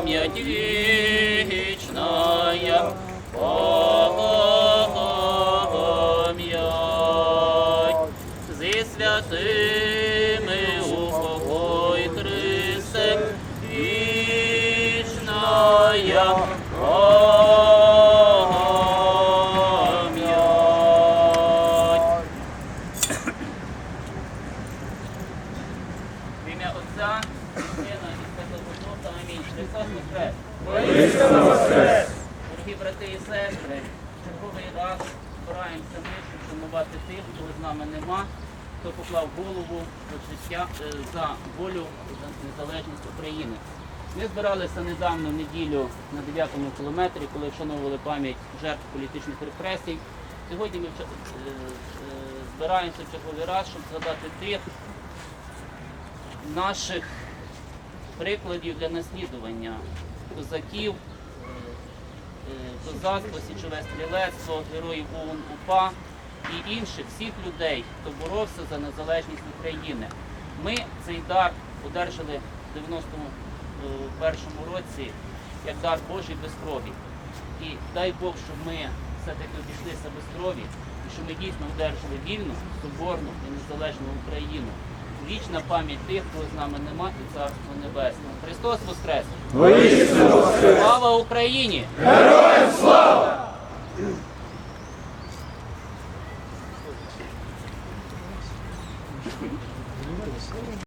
пам'ять вічная, пам'ять зі святими упокой Христе, вічная ім'я Отця, і Сина і Святого Духа. Амінь. Христос Воскрес! Дорогі брати і сестри, черговий раз збираємося ми, щоб шанувати тих, кого з нами нема, хто поклав голову життя е, за волю за незалежність України. Ми збиралися недавно в неділю на 9-му кілометрі, коли вшановували пам'ять жертв політичних репресій. Сьогодні ми е, е, збираємося в черговий раз, щоб згадати тих наших прикладів для наслідування козаків, е, е, козацтво, січове стрілецтво, героїв ОУН УПА і інших всіх людей, хто боровся за незалежність України. Ми цей дар одержали в 91-му році як дар Божий без крові. І дай Бог, щоб ми все-таки обійшлися без крові, і щоб ми дійсно одержали вільну, соборну і незалежну Україну. Вічна пам'ять тих, хто з нами нема, і царство небесне. Христос Воскрес! Воскрес! Слава Україні! Героям слава!